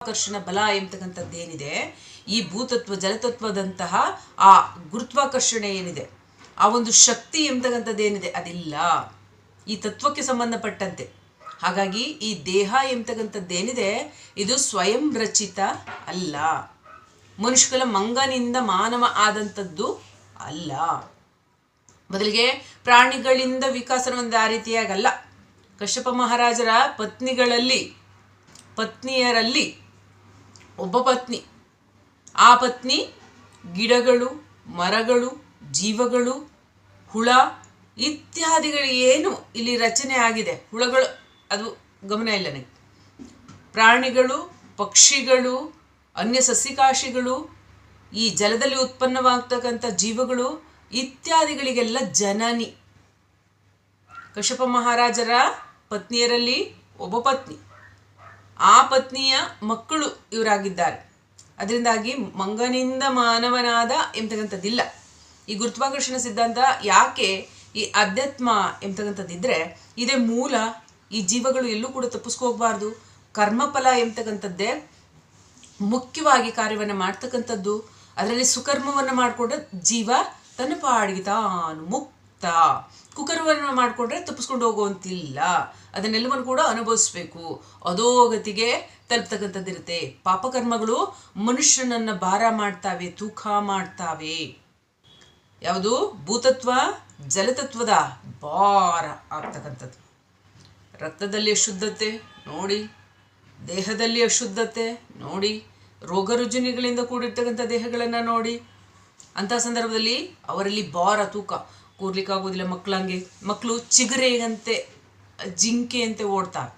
ಗುರುತ್ವಾಕರ್ಷಣ ಬಲ ಎಂಬತಕ್ಕಂಥದ್ದೇನಿದೆ ಈ ಭೂತತ್ವ, ಜಲತತ್ವದಂತಹ ಆ ಗುರುತ್ವಾಕರ್ಷಣೆ ಏನಿದೆ, ಆ ಒಂದು ಶಕ್ತಿ ಎಂಬತಕ್ಕಂಥದ್ದೇನಿದೆ ಅದಿಲ್ಲ. ಈ ತತ್ವಕ್ಕೆ ಸಂಬಂಧಪಟ್ಟಂತೆ. ಹಾಗಾಗಿ ಈ ದೇಹ ಎಂಬತಕ್ಕಂಥದ್ದೇನಿದೆ ಇದು ಸ್ವಯಂ ರಚಿತ ಅಲ್ಲ. ಮನುಷ್ಯಗಳ ಮಂಗನಿಂದ ಮಾನವ ಆದಂಥದ್ದು ಅಲ್ಲ. ಬದಲಿಗೆ ಪ್ರಾಣಿಗಳಿಂದ ವಿಕಾಸನ ಒಂದು ಆ ರೀತಿಯಾಗಲ್ಲ ಕಶ್ಯಪ ಮಹಾರಾಜರ ಪತ್ನಿಗಳಲ್ಲಿ, ಪತ್ನಿಯರಲ್ಲಿ ಒಬ್ಬ ಪತ್ನಿ. ಆ ಪತ್ನಿ ಗಿಡಗಳು, ಮರಗಳು, ಜೀವಗಳು, ಹುಳ ಇತ್ಯಾದಿಗಳು ಏನು ಇಲ್ಲಿ ರಚನೆ ಆಗಿದೆ. ಹುಳಗಳು, ಅದು ಗಮನ ಇಲ್ಲ ನನಗೆ. ಪ್ರಾಣಿಗಳು, ಪಕ್ಷಿಗಳು, ಅನ್ಯ ಸಸಿಕಾಶಿಗಳು, ಈ ಜಲದಲ್ಲಿ ಉತ್ಪನ್ನವಾಗ್ತಕ್ಕಂಥ ಜೀವಗಳು ಇತ್ಯಾದಿಗಳಿಗೆಲ್ಲ ಜನನಿ. ಕಶ್ಯಪ ಮಹಾರಾಜರ ಪತ್ನಿಯರಲ್ಲಿ ಒಬ್ಬ ಪತ್ನಿ. ಆ ಪತ್ನಿಯ ಮಕ್ಕಳು ಇವರಾಗಿದ್ದಾರೆ. ಅದರಿಂದಾಗಿ ಮಂಗನಿಂದ ಮಾನವನಾದ ಎಂಬತಕ್ಕಂಥದ್ದಿಲ್ಲ. ಈ ಗುರುತ್ವಾಕರ್ಷಣ ಸಿದ್ಧಾಂತ ಯಾಕೆ ಈ ಅಧ್ಯಾತ್ಮ ಎಂಬತಕ್ಕಂಥದ್ದಿದ್ರೆ ಇದೇ ಮೂಲ ಈ ಜೀವಗಳು ಎಲ್ಲೂ ಕೂಡ ತಪ್ಪಿಸ್ಕೋಗ್ಬಾರ್ದು ಕರ್ಮಫಲ ಎಂಬತಕ್ಕಂಥದ್ದೇ ಮುಖ್ಯವಾಗಿ ಕಾರ್ಯವನ್ನು ಮಾಡ್ತಕ್ಕಂಥದ್ದು. ಅದರಲ್ಲಿ ಸುಕರ್ಮವನ್ನು ಮಾಡಿಕೊಂಡ್ರೆ ಜೀವ ತನ್ನ ಪಾಡಿಗೆ ತಾನು ಮುಕ್ತ ಕುಕರ್ಮವನ್ನು ಮಾಡಿಕೊಂಡ್ರೆ ತಪ್ಪಿಸ್ಕೊಂಡು ಹೋಗುವಂತಿಲ್ಲ. ಅದನ್ನೆಲ್ಲವನ್ನು ಕೂಡ ಅನುಭವಿಸ್ಬೇಕು. ಅಧೋಗತಿಗೆ ತಲುಪ್ತಕ್ಕಂಥದ್ದಿರುತ್ತೆ. ಪಾಪಕರ್ಮಗಳು ಮನುಷ್ಯನನ್ನ ಭಾರ ಮಾಡ್ತಾವೆ, ತೂಕ ಮಾಡ್ತಾವೆ. ಯಾವುದು? ಭೂತತ್ವ, ಜಲತತ್ವದ ಭಾರ ಆಗ್ತಕ್ಕಂಥದ್ದು. ರಕ್ತದಲ್ಲಿ ಅಶುದ್ಧತೆ ನೋಡಿ. ದೇಹದಲ್ಲಿ ಅಶುದ್ಧತೆ ನೋಡಿ. ರೋಗ ರುಜಿನಿಗಳಿಂದ ಕೂಡಿರ್ತಕ್ಕಂಥ ದೇಹಗಳನ್ನು ನೋಡಿ. ಅಂಥ ಸಂದರ್ಭದಲ್ಲಿ ಅವರಲ್ಲಿ ಭಾರ, ತೂಕ. ಕೂರ್ಲಿಕ್ಕಾಗೋದಿಲ್ಲ ಮಕ್ಕಳಂಗೆ ಮಕ್ಕಳು ಚಿಗುರೆಗಂತೆ, ಜಿಂಕೆಯಂತೆ ಓಡ್ತಾವೆ,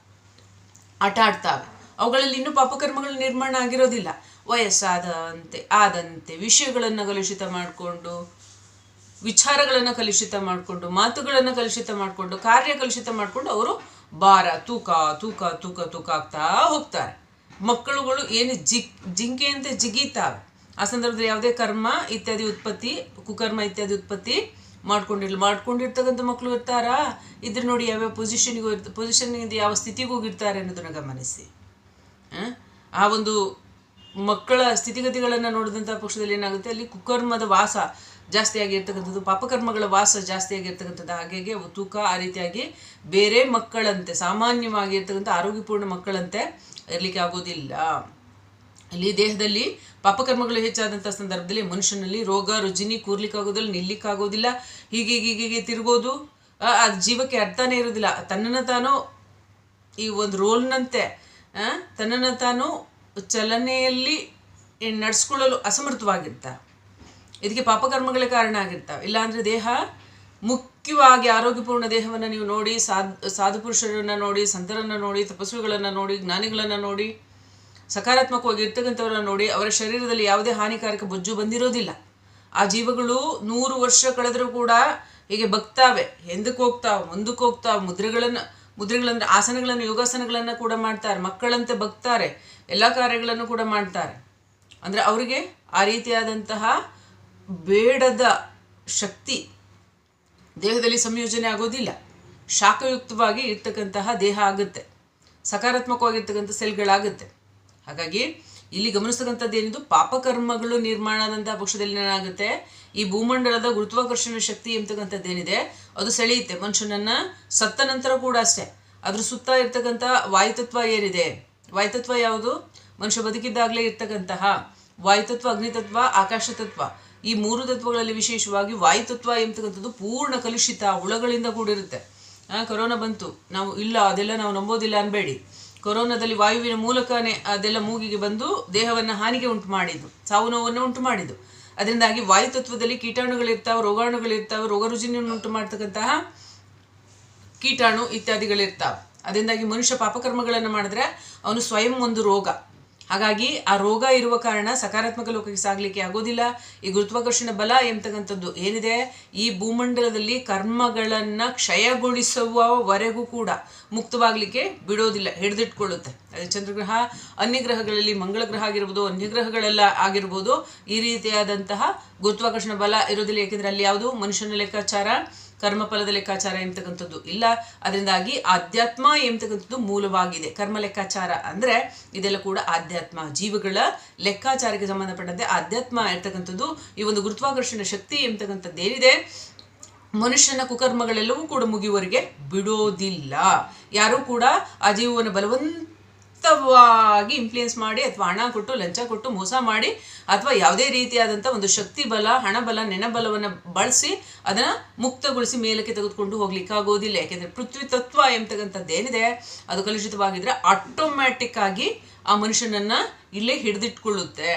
ಆಟ ಆಡ್ತಾವೆ. ಅವುಗಳಲ್ಲಿ ಇನ್ನೂ ಪಾಪಕರ್ಮಗಳು ನಿರ್ಮಾಣ ಆಗಿರೋದಿಲ್ಲ. ವಯಸ್ಸಾದಂತೆ, ಆದಂತೆ, ವಿಷಯಗಳನ್ನು ಕಲುಷಿತ ಮಾಡಿಕೊಂಡು, ವಿಚಾರಗಳನ್ನು ಕಲುಷಿತ ಮಾಡಿಕೊಂಡು, ಮಾತುಗಳನ್ನು ಕಲುಷಿತ ಮಾಡಿಕೊಂಡು, ಕಾರ್ಯ ಕಲುಷಿತ ಮಾಡಿಕೊಂಡು ಅವರು ಭಾರ, ತೂಕ ತೂಕ ತೂಕ ತೂಕ ಆಗ್ತಾ ಹೋಗ್ತಾರೆ. ಮಕ್ಕಳುಗಳು ಏನು ಜಿಗ್, ಜಿಂಕೆಯಂತೆ ಜಿಗೀತಾವೆ. ಆ ಸಂದರ್ಭದಲ್ಲಿ ಯಾವುದೇ ಕರ್ಮ ಇತ್ಯಾದಿ ಉತ್ಪತ್ತಿ, ಕುಕರ್ಮ ಇತ್ಯಾದಿ ಉತ್ಪತ್ತಿ ಮಾಡ್ಕೊಂಡಿರ್ಲಿ. ಮಾಡ್ಕೊಂಡಿರ್ತಕ್ಕಂಥ ಮಕ್ಕಳು ಇರ್ತಾರಾ? ಇದ್ರ ನೋಡಿ ಯಾವ್ಯಾವ ಪೊಸಿಷನ್ಗೆ ಹೋಗಿರ್ತ ಪೊಸಿಷನ್ನಿಂದ ಯಾವ ಸ್ಥಿತಿಗೆ ಹೋಗಿರ್ತಾರೆ ಅನ್ನೋದನ್ನು ಗಮನಿಸಿ. ಆ? ಒಂದು ಮಕ್ಕಳ ಸ್ಥಿತಿಗತಿಗಳನ್ನು ನೋಡಿದಂಥ ಪಕ್ಷದಲ್ಲಿ ಏನಾಗುತ್ತೆ? ಅಲ್ಲಿ ಕುಕರ್ಮದ ವಾಸ ಜಾಸ್ತಿ ಆಗಿರ್ತಕ್ಕಂಥದ್ದು, ಪಾಪಕರ್ಮಗಳ ವಾಸ ಜಾಸ್ತಿ ಆಗಿರ್ತಕ್ಕಂಥದ್ದು. ಹಾಗಾಗಿ ಅವು ತೂಕ ಆ ರೀತಿಯಾಗಿ ಬೇರೆ ಮಕ್ಕಳಂತೆ ಸಾಮಾನ್ಯವಾಗಿರ್ತಕ್ಕಂಥ ಆರೋಗ್ಯಪೂರ್ಣ ಮಕ್ಕಳಂತೆ ಇರಲಿಕ್ಕೆ ಆಗೋದಿಲ್ಲ. ಅಲ್ಲಿ ದೇಹದಲ್ಲಿ ಪಾಪಕರ್ಮಗಳು ಹೆಚ್ಚಾದಂಥ ಸಂದರ್ಭದಲ್ಲಿ ಮನುಷ್ಯನಲ್ಲಿ ರೋಗ, ರುಜಿನಿ ಕೂರ್ಲಿಕ್ಕಾಗೋದಿಲ್ಲ, ನಿಲ್ಲಿಕ್ಕಾಗೋದಿಲ್ಲ, ಹೀಗೆ ಹೀಗೆ ತಿರ್ಗೋದು, ಆ ಜೀವಕ್ಕೆ ಅರ್ಥನೇ ಇರೋದಿಲ್ಲ. ತನ್ನನ್ನು ತಾನು ಈ ಒಂದು ರೋಲ್ನಂತೆ ತನ್ನನ್ನು ತಾನು ಚಲನೆಯಲ್ಲಿ ನಡೆಸ್ಕೊಳ್ಳಲು ಅಸಮರ್ಥವಾಗಿರ್ತಾರೆ ಇದಕ್ಕೆ ಪಾಪಕರ್ಮಗಳೇ ಕಾರಣ ಆಗಿರ್ತಾವೆ. ಇಲ್ಲಾಂದರೆ ದೇಹ ಮುಖ್ಯವಾಗಿ ಆರೋಗ್ಯಪೂರ್ಣ ದೇಹವನ್ನು ನೀವು ನೋಡಿ ಸಾಧ್ ಸಾಧು ಪುರುಷರನ್ನು ನೋಡಿ, ಸಂತರನ್ನು ನೋಡಿ, ತಪಸ್ವಿಗಳನ್ನು ನೋಡಿ, ಜ್ಞಾನಿಗಳನ್ನು ನೋಡಿ ಸಕಾರಾತ್ಮಕವಾಗಿ ಇರ್ತಕ್ಕಂಥವ್ರನ್ನ ನೋಡಿ ಅವರ ಶರೀರದಲ್ಲಿ ಯಾವುದೇ ಹಾನಿಕಾರಕ ಬೊಜ್ಜು ಬಂದಿರೋದಿಲ್ಲ. ಆ ಜೀವಗಳು ನೂರು ವರ್ಷ ಕಳೆದರೂ ಕೂಡ ಹೀಗೆ ಬಗ್ತಾವೆ. ಹಿಂದಕ್ಕೆ ಹೋಗ್ತಾವೆ? ಮುಂದಕ್ಕೆ ಹೋಗ್ತಾವೆ? ಮುದ್ರೆಗಳನ್ನು ಮುದ್ರೆಗಳಂದ್ರೆ ಆಸನಗಳನ್ನು, ಯೋಗಾಸನಗಳನ್ನು ಕೂಡ ಮಾಡ್ತಾರೆ. ಮಕ್ಕಳಂತೆ ಬಗ್ತಾರೆ. ಎಲ್ಲ ಕಾರ್ಯಗಳನ್ನು ಕೂಡ ಮಾಡ್ತಾರೆ. ಅಂದರೆ ಅವರಿಗೆ ಆ ರೀತಿಯಾದಂತಹ ಬೇಡದ ಶಕ್ತಿ ದೇಹದಲ್ಲಿ ಸಂಯೋಜನೆ ಆಗೋದಿಲ್ಲ. ಶಾಖಯುಕ್ತವಾಗಿ ಇರ್ತಕ್ಕಂತಹ ದೇಹ ಆಗುತ್ತೆ. ಸಕಾರಾತ್ಮಕವಾಗಿರ್ತಕ್ಕಂಥ ಸೆಲ್ಗಳಾಗುತ್ತೆ ಹಾಗಾಗಿ ಇಲ್ಲಿ ಗಮನಿಸ್ತಕ್ಕಂಥದ್ದು ಏನಿದು? ಪಾಪಕರ್ಮಗಳು ನಿರ್ಮಾಣ ಆದಂತಹ ಪಕ್ಷದಲ್ಲಿ ಏನಾಗುತ್ತೆ? ಈ ಭೂಮಂಡಲದ ಗುರುತ್ವಾಕರ್ಷಣ ಶಕ್ತಿ ಎಂಬತಕ್ಕಂಥದ್ದೇನಿದೆ ಅದು ಸೆಳೆಯುತ್ತೆ. ಮನುಷ್ಯನನ್ನ ಸತ್ತ ನಂತರ ಕೂಡ ಅಷ್ಟೇ. ಅದ್ರ ಸುತ್ತ ಇರ್ತಕ್ಕಂಥ ವಾಯುತತ್ವ ಏನಿದೆ? ವಾಯುತತ್ವ ಯಾವುದು? ಮನುಷ್ಯ ಬದುಕಿದ್ದಾಗಲೇ ಇರ್ತಕ್ಕಂತಹ ವಾಯುತತ್ವ, ಅಗ್ನಿತತ್ವ ಆಕಾಶ ತತ್ವ ಈ ಮೂರು ತತ್ವಗಳಲ್ಲಿ ವಿಶೇಷವಾಗಿ ವಾಯುತತ್ವ ಎಂಬತಕ್ಕಂಥದ್ದು ಪೂರ್ಣ ಕಲುಷಿತ ಹುಳಗಳಿಂದ ಕೂಡಿರುತ್ತೆ. ಕೊರೋನಾ ಬಂತು. ನಾವು ಇಲ್ಲ, ಅದೆಲ್ಲ ನಾವು ನಂಬೋದಿಲ್ಲ ಅನ್ಬೇಡಿ. ಕೊರೋನಾದಲ್ಲಿ ವಾಯುವಿನ ಮೂಲಕನೇ ಅದೆಲ್ಲ ಮೂಗಿಗೆ ಬಂದು ದೇಹವನ್ನು ಹಾನಿಗೆ ಉಂಟು ಮಾಡಿದ್ದು, ಸಾವು ನೋವನ್ನು ಉಂಟು ಮಾಡಿದ್ದು. ಅದರಿಂದಾಗಿ ವಾಯುತತ್ವದಲ್ಲಿ ಕೀಟಾಣುಗಳಿರ್ತಾವೆ, ರೋಗಾಣುಗಳಿರ್ತಾವೆ, ರೋಗ ರುಜಿನಿಯನ್ನು ಉಂಟು ಮಾಡ್ತಕ್ಕಂತಹ ಕೀಟಾಣು ಇತ್ಯಾದಿಗಳಿರ್ತಾವೆ. ಅದರಿಂದಾಗಿ ಮನುಷ್ಯ ಪಾಪಕರ್ಮಗಳನ್ನು ಮಾಡಿದ್ರೆ ಅವನು ಸ್ವಯಂ ಒಂದು ರೋಗ. ಹಾಗಾಗಿ ಆ ರೋಗ ಇರುವ ಕಾರಣ ಸಕಾರಾತ್ಮಕ ಲೋಕಕ್ಕೆ ಸಾಗಲಿಕ್ಕೆ ಆಗೋದಿಲ್ಲ. ಈ ಗುರುತ್ವಾಕರ್ಷಣ ಬಲ ಎಂತಕ್ಕಂಥದ್ದು ಏನಿದೆ? ಈ ಭೂಮಂಡಲದಲ್ಲಿ ಕರ್ಮಗಳನ್ನು ಕ್ಷಯಗೊಳಿಸುವವರೆಗೂ ಕೂಡ ಮುಕ್ತವಾಗಲಿಕ್ಕೆ ಬಿಡೋದಿಲ್ಲ, ಹಿಡಿದಿಟ್ಕೊಳ್ಳುತ್ತೆ. ಅದೇ ಚಂದ್ರಗ್ರಹ, ಅನ್ಯಗ್ರಹಗಳಲ್ಲಿ ಮಂಗಳ ಗ್ರಹ ಆಗಿರ್ಬೋದು, ಅನ್ಯಗ್ರಹಗಳೆಲ್ಲ ಆಗಿರ್ಬೋದು, ಈ ರೀತಿಯಾದಂತಹ ಗುರುತ್ವಾಕರ್ಷಣ ಬಲ ಇರೋದಿಲ್ಲ. ಏಕೆಂದರೆ ಅಲ್ಲಿ ಯಾವುದು? ಮನುಷ್ಯನ ಲೆಕ್ಕಾಚಾರ. ಕರ್ಮಫಲದ ಲೆಕ್ಕಾಚಾರ ಎಂಬತಕ್ಕಂಥದ್ದು ಇಲ್ಲ. ಅದರಿಂದಾಗಿ ಆಧ್ಯಾತ್ಮ ಎಂಬತಕ್ಕಂಥದ್ದು ಮೂಲವಾಗಿದೆ. ಕರ್ಮ ಲೆಕ್ಕಾಚಾರ ಅಂದ್ರೆ ಇದೆಲ್ಲ ಕೂಡ ಆಧ್ಯಾತ್ಮ. ಜೀವಗಳ ಲೆಕ್ಕಾಚಾರಕ್ಕೆ ಸಂಬಂಧಪಟ್ಟಂತೆ ಆಧ್ಯಾತ್ಮ ಇರ್ತಕ್ಕಂಥದ್ದು ಈ ಒಂದು ಗುರುತ್ವಾಕರ್ಷಣ ಶಕ್ತಿ ಎಂಬತಕ್ಕಂಥದ್ದು ಏನಿದೆ? ಮನುಷ್ಯನ ಕುಕರ್ಮಗಳೆಲ್ಲವೂ ಕೂಡ ಮುಗಿಯುವವರೆಗೆ ಬಿಡೋದಿಲ್ಲ. ಯಾರೂ ಕೂಡ ಆ ಜೀವವನ್ನು ಬಲವಂತವಾಗಿ ಇನ್ಫ್ಲೂಯೆನ್ಸ್ ಮಾಡಿ ಅಥವಾ ಹಣ ಕೊಟ್ಟು, ಲಂಚ ಕೊಟ್ಟು ಮೋಸ ಮಾಡಿ ಅಥವಾ ಯಾವುದೇ ರೀತಿಯಾದಂಥ ಒಂದು ಶಕ್ತಿ ಬಲ ಹಣಬಲ ನೆನಬಲವನ್ನು ಬಳಸಿ ಅದನ್ನು ಮುಕ್ತಗೊಳಿಸಿ ಮೇಲಕ್ಕೆ ತೆಗೆದುಕೊಂಡು ಹೋಗ್ಲಿಕ್ಕೆ ಆಗೋದಿಲ್ಲ. ಯಾಕೆಂದರೆ ಪೃಥ್ವಿ ತತ್ವ ಎಂಬತಕ್ಕಂಥದ್ದು ಏನಿದೆ, ಅದು ಕಲುಷಿತವಾಗಿದ್ದರೆ ಆಟೋಮ್ಯಾಟಿಕ್ ಆಗಿ ಆ ಮನುಷ್ಯನನ್ನು ಇಲ್ಲೇ ಹಿಡಿದಿಟ್ಕೊಳ್ಳುತ್ತೆ.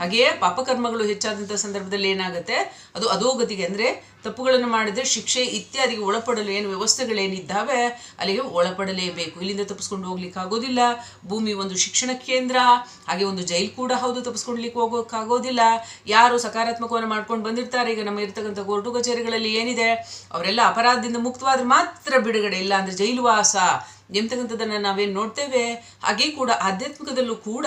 ಹಾಗೆಯೇ ಪಾಪಕರ್ಮಗಳು ಹೆಚ್ಚಾದಂಥ ಸಂದರ್ಭದಲ್ಲಿ ಏನಾಗುತ್ತೆ? ಅದು ಅಧೋಗತಿಗೆ, ಅಂದರೆ ತಪ್ಪುಗಳನ್ನು ಮಾಡಿದರೆ ಶಿಕ್ಷೆ ಇತ್ಯಾದಿಗೆ ಒಳಪಡಲು ಏನು ವ್ಯವಸ್ಥೆಗಳೇನಿದ್ದಾವೆ, ಅಲ್ಲಿಗೆ ಒಳಪಡಲೇಬೇಕು. ಇಲ್ಲಿಂದ ತಪ್ಪಿಸ್ಕೊಂಡು ಹೋಗ್ಲಿಕ್ಕೆ ಆಗೋದಿಲ್ಲ. ಭೂಮಿ ಒಂದು ಶಿಕ್ಷಣ ಕೇಂದ್ರ, ಹಾಗೆ ಒಂದು ಜೈಲ್ ಕೂಡ ಹೌದು ತಪ್ಪಿಸ್ಕೊಳ್ಲಿಕ್ಕೆ ಹೋಗೋಕ್ಕಾಗೋದಿಲ್ಲ. ಯಾರು ಸಕಾರಾತ್ಮಕವನ್ನು ಮಾಡ್ಕೊಂಡು ಬಂದಿರ್ತಾರೆ? ಈಗ ನಮ್ಮ ಇರ್ತಕ್ಕಂಥ ಕೋರ್ಟು ಕಚೇರಿಗಳಲ್ಲಿ ಏನಿದೆ? ಅವರೆಲ್ಲ ಅಪರಾಧದಿಂದ ಮುಕ್ತವಾದ್ರೆ ಮಾತ್ರ ಬಿಡುಗಡೆ ಇಲ್ಲ. ಅಂದರೆ ಜೈಲು ವಾಸ ಎಂಬತಕ್ಕಂಥದ್ದನ್ನು ನಾವೇನು ನೋಡ್ತೇವೆ, ಹಾಗೆ ಕೂಡ ಆಧ್ಯಾತ್ಮಿಕದಲ್ಲೂ ಕೂಡ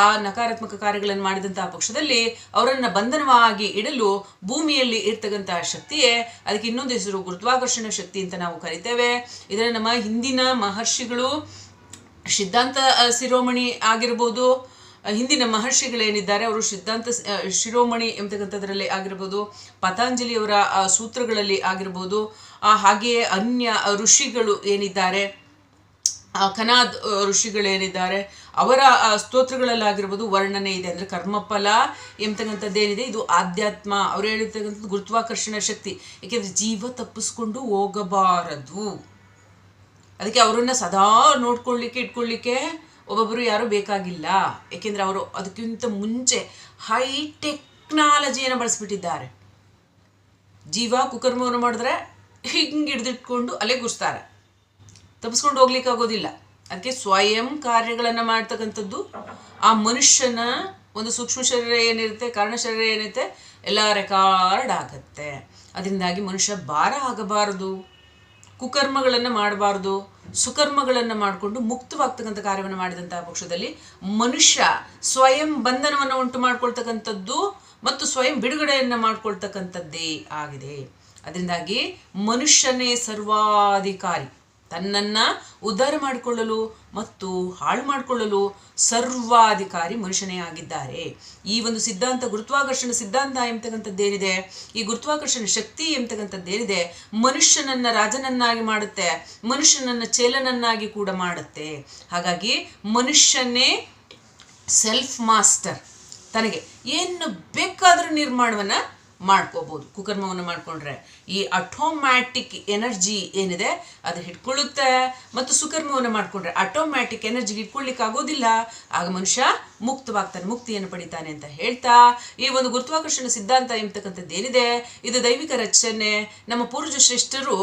ಆ ನಕಾರಾತ್ಮಕ ಕಾರ್ಯಗಳನ್ನು ಮಾಡಿದಂತಹ ಪಕ್ಷದಲ್ಲಿ ಅವರನ್ನು ಬಂಧನವಾಗಿ ಇಡಲು ಭೂಮಿಯಲ್ಲಿ ಇರ್ತಕ್ಕಂತಹ ಶಕ್ತಿಯೇ ಅದಕ್ಕೆ ಇನ್ನೊಂದು ಹೆಸರು ಗುರುತ್ವಾಕರ್ಷಣ ಶಕ್ತಿ ಅಂತ ನಾವು ಕರಿತೇವೆ. ಇದರ ನಮ್ಮ ಹಿಂದಿನ ಮಹರ್ಷಿಗಳು ಸಿದ್ಧಾಂತ ಶಿರೋಮಣಿ ಆಗಿರ್ಬೋದು ಹಿಂದಿನ ಮಹರ್ಷಿಗಳೇನಿದ್ದಾರೆ ಅವರು ಸಿದ್ಧಾಂತ ಶಿರೋಮಣಿ ಎಂಬತಕ್ಕಂಥದ್ರಲ್ಲಿ ಆಗಿರ್ಬೋದು, ಪತಾಂಜಲಿಯವರ ಸೂತ್ರಗಳಲ್ಲಿ ಆಗಿರ್ಬೋದು ಹಾಗೆಯೇ ಅನ್ಯ ಋಷಿಗಳು ಏನಿದ್ದಾರೆ ಕನಾದ್ ಋಷಿಗಳೇನಿದ್ದಾರೆ, ಅವರ ಸ್ತೋತ್ರಗಳಲ್ಲಾಗಿರ್ಬೋದು ವರ್ಣನೆ ಇದೆ. ಅಂದರೆ ಕರ್ಮಫಲ ಎಂಬತಕ್ಕಂಥದ್ದೇನಿದೆ ಇದು ಆಧ್ಯಾತ್ಮ, ಅವರು ಹೇಳಿರ್ತಕ್ಕಂಥದ್ದು ಗುರುತ್ವಾಕರ್ಷಣ ಶಕ್ತಿ. ಏಕೆಂದರೆ ಜೀವ ತಪ್ಪಿಸ್ಕೊಂಡು ಹೋಗಬಾರದು. ಅದಕ್ಕೆ ಅವರನ್ನ ಸದಾ ನೋಡ್ಕೊಳ್ಳಿಕ್ಕೆ, ಇಟ್ಕೊಳ್ಳಿಕ್ಕೆ ಒಬ್ಬೊಬ್ಬರು ಯಾರೂ ಬೇಕಾಗಿಲ್ಲ. ಏಕೆಂದರೆ ಅವರು ಅದಕ್ಕಿಂತ ಮುಂಚೆ ಹೈ ಟೆಕ್ನಾಲಜಿಯನ್ನು ಬಳಸಿಬಿಟ್ಟಿದ್ದಾರೆ. ಜೀವ ಕುಕರ್ಮವನ್ನು ಮಾಡಿದ್ರೆ ಹಿಂಗೆ ಹಿಡಿದಿಟ್ಕೊಂಡು ಅಲ್ಲೇ ಗುರ್ಸ್ತಾರೆ. ತಪ್ಪಿಸ್ಕೊಂಡು ಹೋಗ್ಲಿಕ್ಕೆ ಆಗೋದಿಲ್ಲ ಅದಕ್ಕೆ ಸ್ವಯಂ ಕಾರ್ಯಗಳನ್ನು ಮಾಡ್ತಕ್ಕಂಥದ್ದು ಆ ಮನುಷ್ಯನ ಒಂದು ಸೂಕ್ಷ್ಮ ಶರೀರ ಏನಿರುತ್ತೆ, ಕಾರಣ ಶರೀರ ಏನಿರುತ್ತೆ, ಎಲ್ಲ ರೆಕಾರ್ಡ್ ಆಗತ್ತೆ. ಅದರಿಂದಾಗಿ ಮನುಷ್ಯ ಭಾರ ಆಗಬಾರದು. ಕುಕರ್ಮಗಳನ್ನು ಮಾಡಬಾರ್ದು. ಸುಕರ್ಮಗಳನ್ನು ಮಾಡಿಕೊಂಡು ಮುಕ್ತವಾಗ್ತಕ್ಕಂಥ ಕಾರ್ಯವನ್ನು ಮಾಡಿದಂತಹ ಪಕ್ಷದಲ್ಲಿ ಮನುಷ್ಯ ಸ್ವಯಂ ಬಂಧನವನ್ನು ಉಂಟು ಮಾಡ್ಕೊಳ್ತಕ್ಕಂಥದ್ದು ಮತ್ತು ಸ್ವಯಂ ಬಿಡುಗಡೆಯನ್ನು ಮಾಡ್ಕೊಳ್ತಕ್ಕಂಥದ್ದೇ ಆಗಿದೆ. ಅದರಿಂದಾಗಿ ಮನುಷ್ಯನೇ ಸರ್ವಾಧಿಕಾರಿ. ತನ್ನನ್ನ ಉದ್ಧಾರ ಮಾಡಿಕೊಳ್ಳಲು ಮತ್ತು ಹಾಳು ಮಾಡಿಕೊಳ್ಳಲು ಸರ್ವಾಧಿಕಾರಿ ಮನುಷ್ಯನೇ ಆಗಿದ್ದಾರೆ. ಈ ಒಂದು ಸಿದ್ಧಾಂತ ಗುರುತ್ವಾಕರ್ಷಣ ಸಿದ್ಧಾಂತ ಎಂಬತಕ್ಕಂಥದ್ದೇನಿದೆ ಈ ಗುರುತ್ವಾಕರ್ಷಣ ಶಕ್ತಿ ಎಂಬತಕ್ಕಂಥದ್ದೇನಿದೆ ಮನುಷ್ಯನನ್ನ ರಾಜನನ್ನಾಗಿ ಮಾಡುತ್ತೆ, ಮನುಷ್ಯನನ್ನ ಚೇಲನನ್ನಾಗಿ ಕೂಡ ಮಾಡುತ್ತೆ. ಹಾಗಾಗಿ ಮನುಷ್ಯನೇ ಸೆಲ್ಫ್ ಮಾಸ್ಟರ್. ತನಗೆ ಏನು ಬೇಕಾದರೂ ನಿರ್ಮಾಣವನ್ನು ಮಾಡ್ಕೋಬೋದು, ಕುಕರ್ಮವನ್ನು ಮಾಡಿಕೊಂಡ್ರೆ. ಈ ಅಟೋಮ್ಯಾಟಿಕ್ ಎನರ್ಜಿ ಏನಿದೆ, ಅದು ಹಿಡ್ಕೊಳ್ಳುತ್ತೆ ಮತ್ತು ಸುಕರ್ಮವನ್ನು ಮಾಡಿಕೊಂಡ್ರೆ ಆಟೋಮ್ಯಾಟಿಕ್ ಎನರ್ಜಿ ಹಿಡ್ಕೊಳ್ಳಿಕ್ಕೆ ಆಗೋದಿಲ್ಲ. ಆಗ ಮನುಷ್ಯ ಮುಕ್ತವಾಗ್ತಾನೆ, ಮುಕ್ತಿಯನ್ನು ಪಡಿತಾನೆ ಅಂತ ಹೇಳ್ತಾ, ಈ ಒಂದು ಗುರುತ್ವಾಕರ್ಷಣ ಸಿದ್ಧಾಂತ ಎಂಬತಕ್ಕಂಥದ್ದು ಏನಿದೆ, ಇದು ದೈವಿಕ ರಚನೆ ನಮ್ಮ ಪೂರ್ವಜ ಶ್ರೇಷ್ಠರು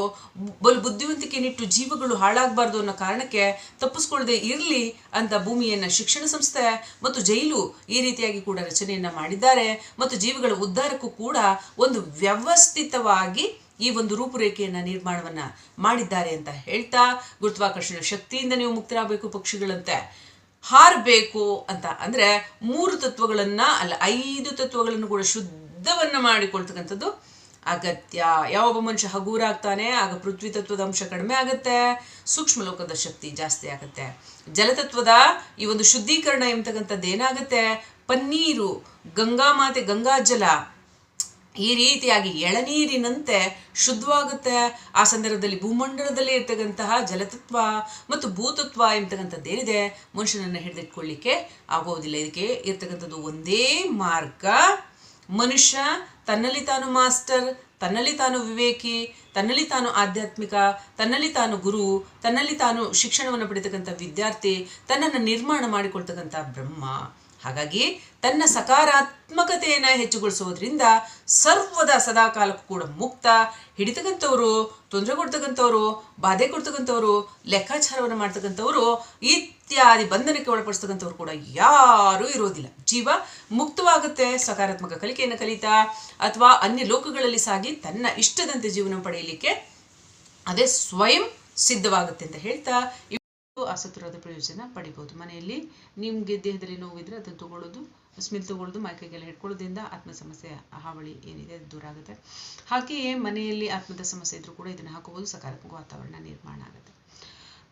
ಬಲು ಬುದ್ಧಿವಂತಿಕೆನಿಟ್ಟು ಜೀವಗಳು ಹಾಳಾಗಬಾರ್ದು ಅನ್ನೋ ಕಾರಣಕ್ಕೆ ತಪ್ಪಿಸ್ಕೊಳ್ಳದೆ ಇರಲಿ ಅಂತ ಭೂಮಿಯನ್ನು ಶಿಕ್ಷಣ ಸಂಸ್ಥೆ ಮತ್ತು ಜೈಲು ಈ ರೀತಿಯಾಗಿ ಕೂಡ ರಚನೆಯನ್ನು ಮಾಡಿದ್ದಾರೆ. ಮತ್ತು ಜೀವಿಗಳ ಉದ್ಧಾರಕ್ಕೂ ಕೂಡ ಒಂದು ವ್ಯವಸ್ಥಿತವಾಗಿ ಈ ಒಂದು ರೂಪುರೇಖೆಯನ್ನು ನಿರ್ಮಾಣವನ್ನ ಮಾಡಿದ್ದಾರೆ ಅಂತ ಹೇಳ್ತಾ ಗುರುತ್ವಾಕರ್ಷಣ ಶಕ್ತಿಯಿಂದ ನೀವು ಮುಕ್ತರಾಗಬೇಕು ಪಕ್ಷಿಗಳಂತೆ. ಹಾರಬೇಕು ಅಂತ ಅಂದ್ರೆ ಮೂರು ತತ್ವಗಳನ್ನ ಅಲ್ಲ, ಐದು ತತ್ವಗಳನ್ನು ಕೂಡ ಶುದ್ಧವನ್ನ ಮಾಡಿಕೊಳ್ತಕ್ಕಂಥದ್ದು ಅಗತ್ಯ. ಯಾವೊಬ್ಬ ಮನುಷ್ಯ ಹಗೂರ ಆಗ್ತಾನೆ ಆಗ ಪೃಥ್ವಿ ತತ್ವದ ಅಂಶ ಕಡಿಮೆ ಆಗುತ್ತೆ, ಸೂಕ್ಷ್ಮ ಲೋಕದ ಶಕ್ತಿ ಜಾಸ್ತಿ ಆಗುತ್ತೆ. ಜಲತತ್ವದ ಈ ಒಂದು ಶುದ್ಧೀಕರಣ ಎಂಬತಕ್ಕಂಥದ್ದು ಏನಾಗುತ್ತೆ ಪನ್ನೀರು, ಗಂಗಾ ಮಾತೆ, ಗಂಗಾ ಜಲ ಈ ರೀತಿಯಾಗಿ ಎಳನೀರಿನಂತೆ ಶುದ್ಧವಾಗುತ್ತೆ. ಆ ಸಂದರ್ಭದಲ್ಲಿ ಭೂಮಂಡಲದಲ್ಲಿ ಇರ್ತಕ್ಕಂತಹ ಜಲತತ್ವ ಮತ್ತು ಭೂತತ್ವ ಎಂಬತಕ್ಕಂಥದ್ದೇನಿದೆ ಮನುಷ್ಯನನ್ನು ಹಿಡಿದಿಟ್ಕೊಳ್ಳಿಕ್ಕೆ ಆಗೋದಿಲ್ಲ. ಇದಕ್ಕೆ ಇರ್ತಕ್ಕಂಥದ್ದು ಒಂದೇ ಮಾರ್ಗ. ಮನುಷ್ಯ ತನ್ನಲ್ಲಿ ತಾನು ಮಾಸ್ಟರ್, ತನ್ನಲ್ಲಿ ತಾನು ವಿವೇಕಿ, ತನ್ನಲ್ಲಿ ತಾನು ಆಧ್ಯಾತ್ಮಿಕ, ತನ್ನಲ್ಲಿ ತಾನು ಗುರು, ತನ್ನಲ್ಲಿ ತಾನು ಶಿಕ್ಷಣವನ್ನು ಪಡಿತಕ್ಕಂಥ ವಿದ್ಯಾರ್ಥಿ, ತನ್ನನ್ನು ನಿರ್ಮಾಣ ಮಾಡಿಕೊಳ್ತಕ್ಕಂಥ ಬ್ರಹ್ಮ. ಹಾಗಾಗಿ ತನ್ನ ಸಕಾರಾತ್ಮಕತೆಯನ್ನು ಹೆಚ್ಚುಗೊಳಿಸೋದ್ರಿಂದ ಸರ್ವದ ಸದಾಕಾಲಕ್ಕೂ ಕೂಡ ಮುಕ್ತ, ಹಿಡಿತಕ್ಕಂಥವ್ರು, ತೊಂದರೆ ಕೊಡ್ತಕ್ಕಂಥವ್ರು, ಬಾಧೆ ಕೊಡ್ತಕ್ಕಂಥವ್ರು, ಲೆಕ್ಕಾಚಾರವನ್ನು ಮಾಡ್ತಕ್ಕಂಥವ್ರು, ಇತ್ಯಾದಿ ಬಂಧನಕ್ಕೆ ಒಳಪಡಿಸ್ತಕ್ಕಂಥವ್ರು ಕೂಡ ಯಾರೂ ಇರೋದಿಲ್ಲ. ಜೀವ ಮುಕ್ತವಾಗುತ್ತೆ, ಸಕಾರಾತ್ಮಕ ಕಲಿಕೆಯನ್ನು ಕಲಿತಾ, ಅಥವಾ ಅನ್ಯ ಲೋಕಗಳಲ್ಲಿ ಸಾಗಿ ತನ್ನ ಇಷ್ಟದಂತೆ ಜೀವನ ಪಡೆಯಲಿಕ್ಕೆ ಅದೇ ಸ್ವಯಂ ಸಿದ್ಧವಾಗುತ್ತೆ ಅಂತ ಹೇಳ್ತಾ ಆಸಕ್ತರಾದ ಪ್ರಯೋಜನ ಪಡಿಬೋದು. ಮನೆಯಲ್ಲಿ ನಿಮಗೆ ದೇಹದಲ್ಲಿ ನೋವಿದ್ರೆ ಅದನ್ನು ತಗೊಳ್ಳೋದು, ಸ್ಮೆಲ್ ತಗೊಳ್ಳೋದು ಮೈಕೈಗೆಲ್ಲ ಹಿಡ್ಕೊಳ್ಳೋದ್ರಿಂದ ಆತ್ಮ ಸಮಸ್ಯೆ, ಹಾವಳಿ ಏನಿದೆ ಅದು ದೂರ ಆಗುತ್ತೆ. ಹಾಗೆಯೇ ಮನೆಯಲ್ಲಿ ಆತ್ಮದ ಸಮಸ್ಯೆ ಇದ್ರೂ ಕೂಡ ಇದನ್ನು ಹಾಕೋಬಹುದು ಸಕಾರಾತ್ಮಕ ವಾತಾವರಣ ನಿರ್ಮಾಣ ಆಗುತ್ತೆ.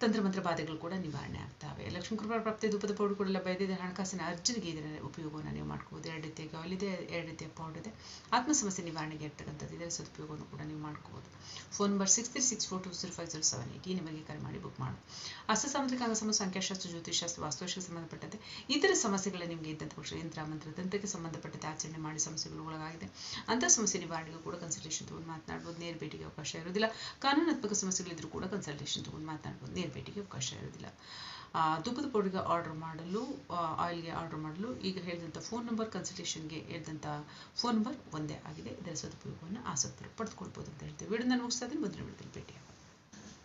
ತಂತ್ರಮಂತ್ರ ಬಾಧೆಗಳು ಕೂಡ ನಿವಾರಣೆ ಆಗ್ತವೆ. ಲಕ್ಷ್ಮೀ ಕೃಪಾ ಪ್ರಾಪ್ತಿ ಧೂಪದ ಪೌಡರ್ ಕೂಡ ಬೈದಿದೆ ಹಣಕಾಸಿನ ಅರ್ಜುನಿಗೆ ಇದರ ಉಪಯೋಗವನ್ನು ನೀವು ಮಾಡ್ಕೋಬೋದು. ಎರಡು ರೀತಿಯ ಆಯಿಲ್ ಇದೆ ಎರಡು ರೀತಿಯ ಪೌಡರ್ ಇದೆ. ಆತ್ಮ ಸಮಸ್ಯೆ ನಿವಾರಣೆಗೆ ಇರ್ತಕ್ಕಂಥದ್ದು ಇದರ ಸದುಪಯೋಗವನ್ನು ಕೂಡ ನೀವು ಮಾಡ್ಕೋಬೋದು. Phone number six three six four two zero five zero seven eight ಈ ನಿಮಗೆ ಕರೆ ಮಾಡಿ ಬುಕ್ ಮಾಡಿ ಅಸ್ತ ಸಾಮಂತ್ರಿಕ ಅಂಗಸಮ ಸಂಖ್ಯಾಶಾಸ್ತ್ರ ಜ್ಯೋತಿಷಾಸ್ತ್ರ ವಾಸ್ತುಶಾಸ್ತ್ರ ಸಂಬಂಧಪಟ್ಟಂತೆ ಇತರ ಸಮಸ್ಯೆಗಳ ನಿಮಗೆ ಇದ್ದಂಥ ಪಕ್ಷ ಯಂತ್ರ, ಮಂತ್ರ, ದಂತಕ್ಕೆ ಸಂಬಂಧಪಟ್ಟಂತೆ ಆಚರಣೆ ಮಾಡಿ ಸಮಸ್ಯೆಗಳು ಒಳಗಾಗಿದೆ. ಅಂತ ಸಮಸ್ಯೆ ನಿವಾರಣೆಗೂ ಕೂಡ ಕನ್ಸಲ್ಟೇಷನ್ ತಗೊಂಡು ಮಾತನಾಡ್ಬೋದು. ನೇರ ಭೇಟಿಗೆ ಅವಕಾಶ ಇರೋದಿಲ್ಲ ಕಾನೂನಾತ್ಮಕ ಸಮಸ್ಯೆಗಳಿದ್ರೂ ಕೂಡ ಕನ್ಸಲ್ಟೇಷನ್ ತಗೊಂಡು ಮಾತನಾಡ್ಬೋದು. ನೇರ ಭೇಟಿಗೆ ಅವಕಾಶ ಇರೋದಿಲ್ಲ. ತುಪ್ಪದ ಪೌಡರ್ಗೆ ಆರ್ಡರ್ ಮಾಡಲು ಆಯಿಲ್ಗೆ ಆರ್ಡರ್ ಮಾಡಲು ಈಗ ಹೇಳಿದಂಥ ಫೋನ್ ನಂಬರ್ ಕನ್ಸಲ್ಟೇಷನ್ಗೆ ಹೇಳಿದಂಥ ಫೋನ್ ನಂಬರ್ ಒಂದೇ ಆಗಿದೆ. ಇದರ ಸದುಪಯೋಗವನ್ನು ಆಸಕ್ತರು ಪಡೆದುಕೊಳ್ಬೋದು ಅಂತ ಹೇಳ್ತೀವಿ. ವಿಡಿಯೋ ನಾನು ಮುಗಿಸ್ತಾ ಇದ್ದೀನಿ. ಮುಂದಿನ ವಿಡಿಯೋದಲ್ಲಿ ಭೇಟಿ